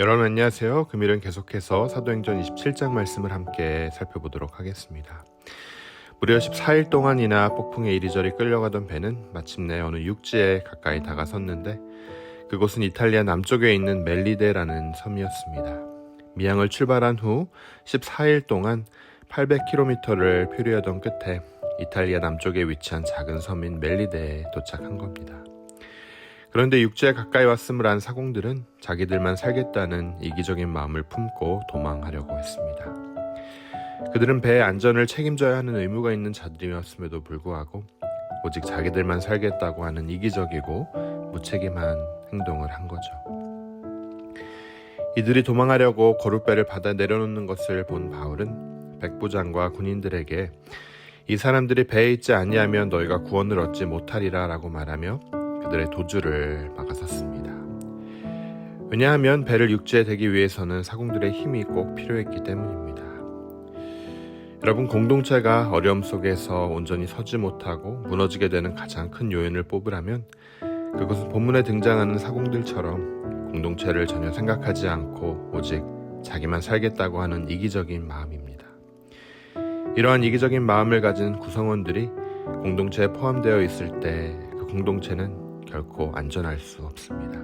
여러분 안녕하세요. 금일은 계속해서 사도행전 27장 말씀을 함께 살펴보도록 하겠습니다. 무려 14일 동안이나 폭풍에 이리저리 끌려가던 배는 마침내 어느 육지에 가까이 다가섰는데 그곳은 이탈리아 남쪽에 있는 멜리데라는 섬이었습니다. 미항을 출발한 후 14일 동안 800km를 표류하던 끝에 이탈리아 남쪽에 위치한 작은 섬인 멜리데에 도착한 겁니다. 그런데 육지에 가까이 왔음을 안 사공들은 자기들만 살겠다는 이기적인 마음을 품고 도망하려고 했습니다. 그들은 배의 안전을 책임져야 하는 의무가 있는 자들이었음에도 불구하고 오직 자기들만 살겠다고 하는 이기적이고 무책임한 행동을 한 거죠. 이들이 도망하려고 거룻배를 받아 내려놓는 것을 본 바울은 백부장과 군인들에게 이 사람들이 배에 있지 아니하면 너희가 구원을 얻지 못하리라 라고 말하며 그들의 도주를 막아섰습니다. 왜냐하면 배를 육지에 대기 위해서는 사공들의 힘이 꼭 필요했기 때문입니다. 여러분 공동체가 어려움 속에서 온전히 서지 못하고 무너지게 되는 가장 큰 요인을 뽑으라면 그것은 본문에 등장하는 사공들처럼 공동체를 전혀 생각하지 않고 오직 자기만 살겠다고 하는 이기적인 마음입니다. 이러한 이기적인 마음을 가진 구성원들이 공동체에 포함되어 있을 때 그 공동체는 결코 안전할 수 없습니다.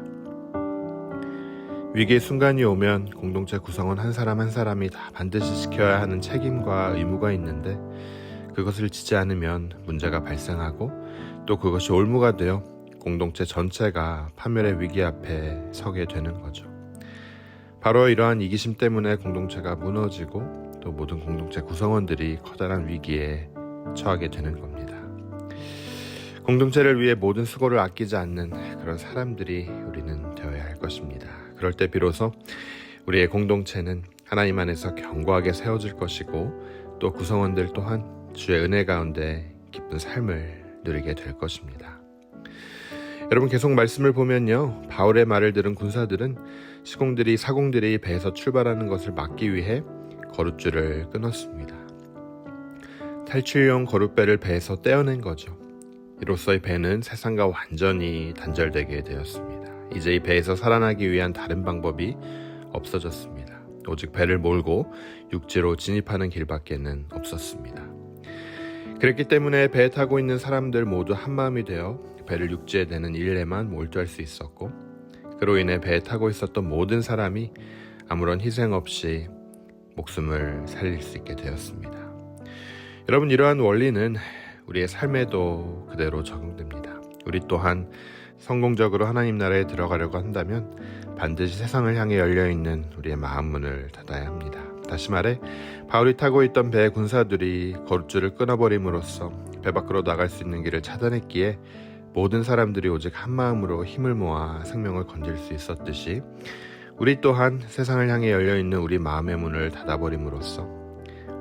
위기의 순간이 오면 공동체 구성원 한 사람 한 사람이 다 반드시 지켜야 하는 책임과 의무가 있는데 그것을 지지 않으면 문제가 발생하고 또 그것이 올무가 되어 공동체 전체가 파멸의 위기 앞에 서게 되는 거죠. 바로 이러한 이기심 때문에 공동체가 무너지고 또 모든 공동체 구성원들이 커다란 위기에 처하게 되는 겁니다. 공동체를 위해 모든 수고를 아끼지 않는 그런 사람들이 우리는 되어야 할 것입니다. 그럴 때 비로소 우리의 공동체는 하나님 안에서 견고하게 세워질 것이고 또 구성원들 또한 주의 은혜 가운데 기쁜 삶을 누리게 될 것입니다. 여러분 계속 말씀을 보면요. 바울의 말을 들은 군사들은 시공들이 사공들이 배에서 출발하는 것을 막기 위해 거룻줄을 끊었습니다. 탈출용 거룻배를 배에서 떼어낸 거죠. 이로써 이 배는 세상과 완전히 단절되게 되었습니다. 이제 이 배에서 살아나기 위한 다른 방법이 없어졌습니다. 오직 배를 몰고 육지로 진입하는 길밖에는 없었습니다. 그랬기 때문에 배에 타고 있는 사람들 모두 한마음이 되어 배를 육지에 대는 일에만 몰두할 수 있었고 그로 인해 배에 타고 있었던 모든 사람이 아무런 희생 없이 목숨을 살릴 수 있게 되었습니다. 여러분 이러한 원리는 우리의 삶에도 그대로 적용됩니다. 우리 또한 성공적으로 하나님 나라에 들어가려고 한다면 반드시 세상을 향해 열려 있는 우리의 마음 문을 닫아야 합니다. 다시 말해 바울이 타고 있던 배의 군사들이 거룻줄을 끊어버림으로써 배 밖으로 나갈 수 있는 길을 차단했기에 모든 사람들이 오직 한 마음으로 힘을 모아 생명을 건질 수 있었듯이 우리 또한 세상을 향해 열려 있는 우리 마음의 문을 닫아버림으로써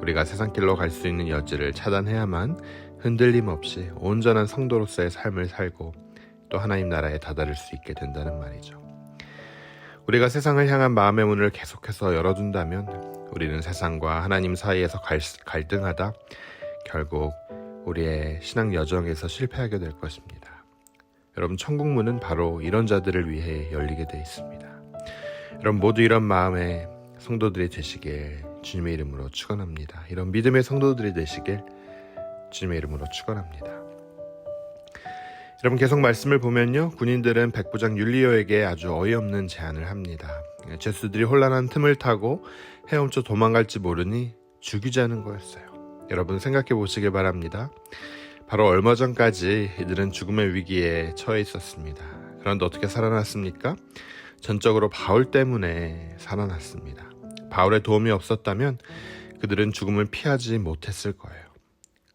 우리가 세상 길로 갈 수 있는 여지를 차단해야만 흔들림 없이 온전한 성도로서의 삶을 살고 또 하나님 나라에 다다를 수 있게 된다는 말이죠. 우리가 세상을 향한 마음의 문을 계속해서 열어둔다면 우리는 세상과 하나님 사이에서 갈, 갈등하다 결국 우리의 신앙 여정에서 실패하게 될 것입니다. 여러분 천국문은 바로 이런 자들을 위해 열리게 되어 있습니다. 여러분 모두 이런 마음의 성도들이 되시길 주님의 이름으로 축원합니다. 이런 믿음의 성도들이 되시길 주님의 이름으로 축원합니다. 여러분 계속 말씀을 보면요. 군인들은 백부장 율리오에게 아주 어이없는 제안을 합니다. 제수들이 혼란한 틈을 타고 헤엄쳐 도망갈지 모르니 죽이자는 거였어요. 여러분 생각해 보시길 바랍니다. 바로 얼마 전까지 이들은 죽음의 위기에 처해 있었습니다. 그런데 어떻게 살아났습니까? 전적으로 바울 때문에 살아났습니다. 바울의 도움이 없었다면 그들은 죽음을 피하지 못했을 거예요.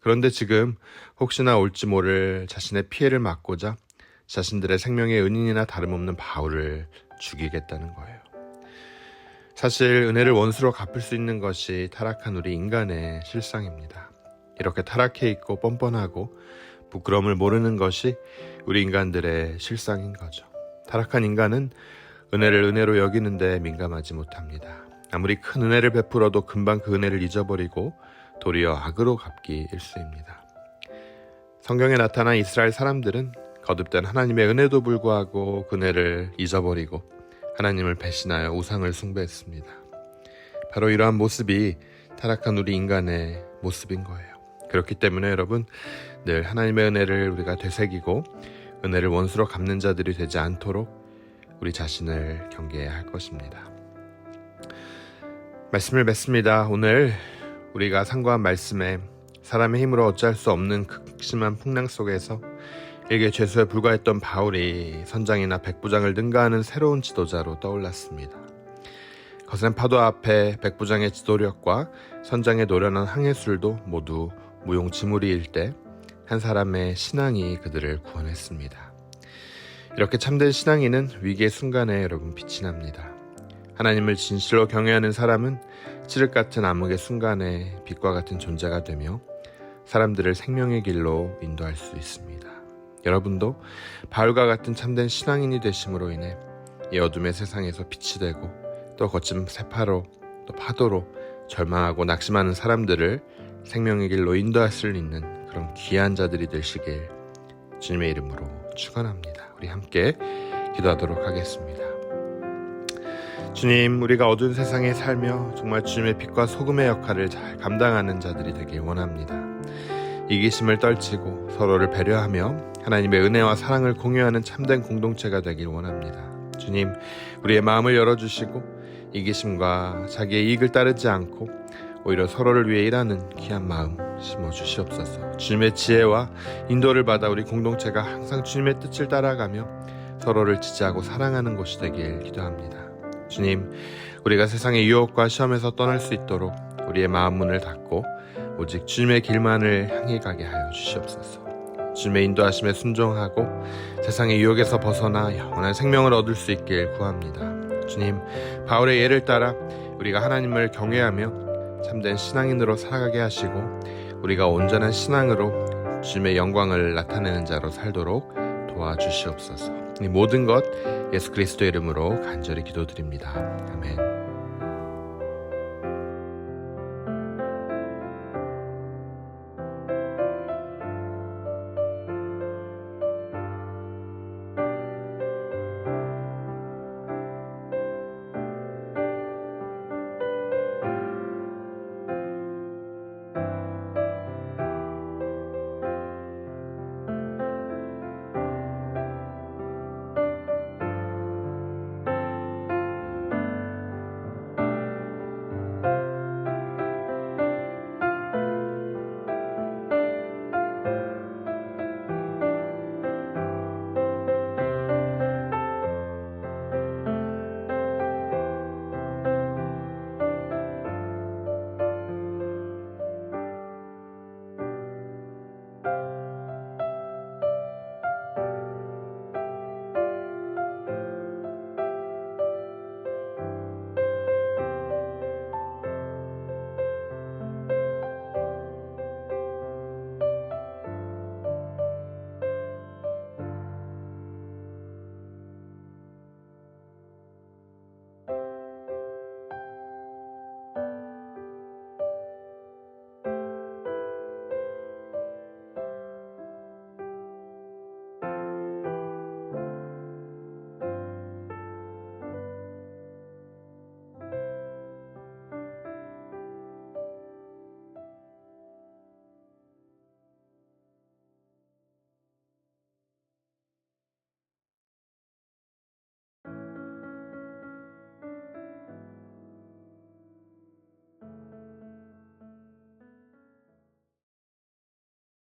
그런데 지금 혹시나 올지 모를 자신의 피해를 막고자 자신들의 생명의 은인이나 다름없는 바울을 죽이겠다는 거예요. 사실 은혜를 원수로 갚을 수 있는 것이 타락한 우리 인간의 실상입니다. 이렇게 타락해 있고 뻔뻔하고 부끄러움을 모르는 것이 우리 인간들의 실상인 거죠. 타락한 인간은 은혜를 은혜로 여기는데 민감하지 못합니다. 아무리 큰 은혜를 베풀어도 금방 그 은혜를 잊어버리고 도리어 악으로 갚기 일수입니다. 성경에 나타난 이스라엘 사람들은 거듭된 하나님의 은혜도 불구하고 그 은혜를 잊어버리고 하나님을 배신하여 우상을 숭배했습니다. 바로 이러한 모습이 타락한 우리 인간의 모습인 거예요. 그렇기 때문에 여러분 늘 하나님의 은혜를 우리가 되새기고 은혜를 원수로 갚는 자들이 되지 않도록 우리 자신을 경계해야 할 것입니다. 말씀을 맺습니다. 오늘 우리가 상고한 말씀에 사람의 힘으로 어찌할 수 없는 극심한 풍랑 속에서 일개 죄수에 불과했던 바울이 선장이나 백부장을 능가하는 새로운 지도자로 떠올랐습니다. 거센 파도 앞에 백부장의 지도력과 선장의 노련한 항해술도 모두 무용지물이일 때 한 사람의 신앙이 그들을 구원했습니다. 이렇게 참된 신앙인은 위기의 순간에 여러분 빛이 납니다. 하나님을 진실로 경외하는 사람은 칠흑 같은 암흑의 순간에 빛과 같은 존재가 되며 사람들을 생명의 길로 인도할 수 있습니다. 여러분도 바울과 같은 참된 신앙인이 되심으로 인해 이 어둠의 세상에서 빛이 되고 또 거친 세파로 또 파도로 절망하고 낙심하는 사람들을 생명의 길로 인도할 수 있는 그런 귀한 자들이 되시길 주님의 이름으로 축원합니다. 우리 함께 기도하도록 하겠습니다. 주님, 우리가 어두운 세상에 살며 정말 주님의 빛과 소금의 역할을 잘 감당하는 자들이 되길 원합니다. 이기심을 떨치고 서로를 배려하며 하나님의 은혜와 사랑을 공유하는 참된 공동체가 되길 원합니다. 주님, 우리의 마음을 열어주시고 이기심과 자기의 이익을 따르지 않고 오히려 서로를 위해 일하는 귀한 마음 심어 주시옵소서. 주님의 지혜와 인도를 받아 우리 공동체가 항상 주님의 뜻을 따라가며 서로를 지지하고 사랑하는 곳이 되길 기도합니다. 주님, 우리가 세상의 유혹과 시험에서 떠날 수 있도록 우리의 마음 문을 닫고 오직 주님의 길만을 향해 가게 하여 주시옵소서. 주님의 인도하심에 순종하고 세상의 유혹에서 벗어나 영원한 생명을 얻을 수 있길 구합니다. 주님, 바울의 예를 따라 우리가 하나님을 경외하며 참된 신앙인으로 살아가게 하시고 우리가 온전한 신앙으로 주님의 영광을 나타내는 자로 살도록 도와주시옵소서. 이 모든 것 예수 그리스도 이름으로 간절히 기도드립니다. 아멘.